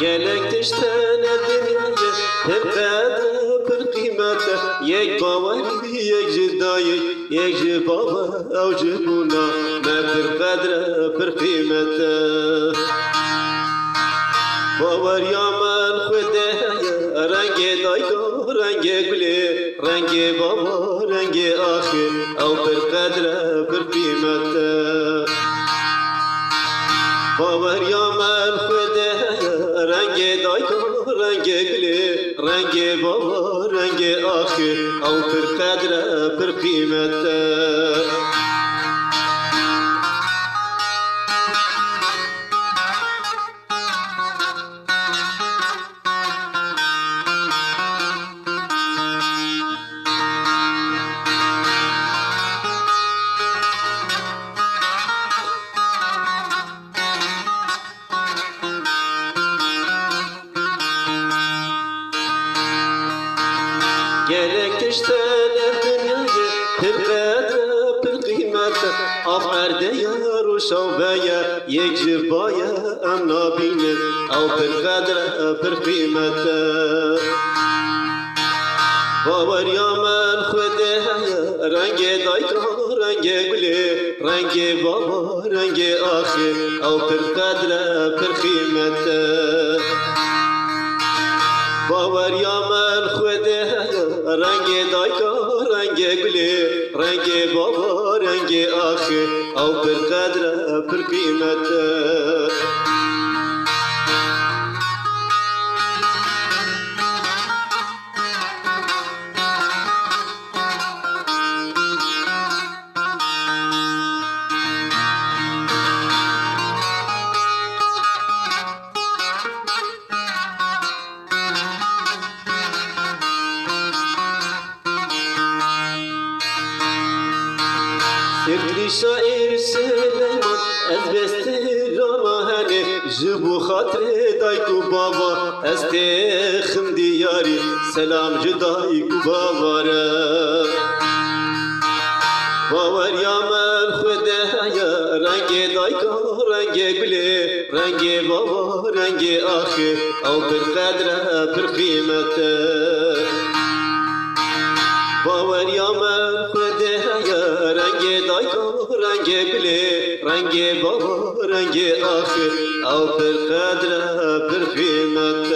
kişten edince Her kadar bir kıymete. Yek baba yek cidayı Yek ji baba avcı buna Me bir kadre bir kıymete. Bavar yaman xude Renge dayko renge gülü. Renge baba renge ahı Av bir kadre bir kıymete. Bavar yaman gülü Renge baba renge ahı Av bir kadre bir Gelek işte levdim yenge Pir bede pir kıymette Av erde yar uşav beye Yek jibaya emna bine Av pir kadre pir kıymette Bavar yamen khude heye Renge dayka renge gülü. Renge baba renge ahi Av pir kadre pir kıymette Bavar yamen Renge dayka, renge gülü, renge baba, renge ahı Av bir kadre, bir kıymete Kibrişa irseler Ez besti rava hene hani Jibu khatre dayku baba Ez tehim diyari Selam jidayku bavara Bavar yamer khude haya Rangi dayka rangi gule Rangi baba rangi akhi Au bir qadra bir qiymete Bavar yamer khude haya रंगे दाइको रंगे बिले रंगे बाबा रंगे आखिर आओ फिर कदरा फिर कीमत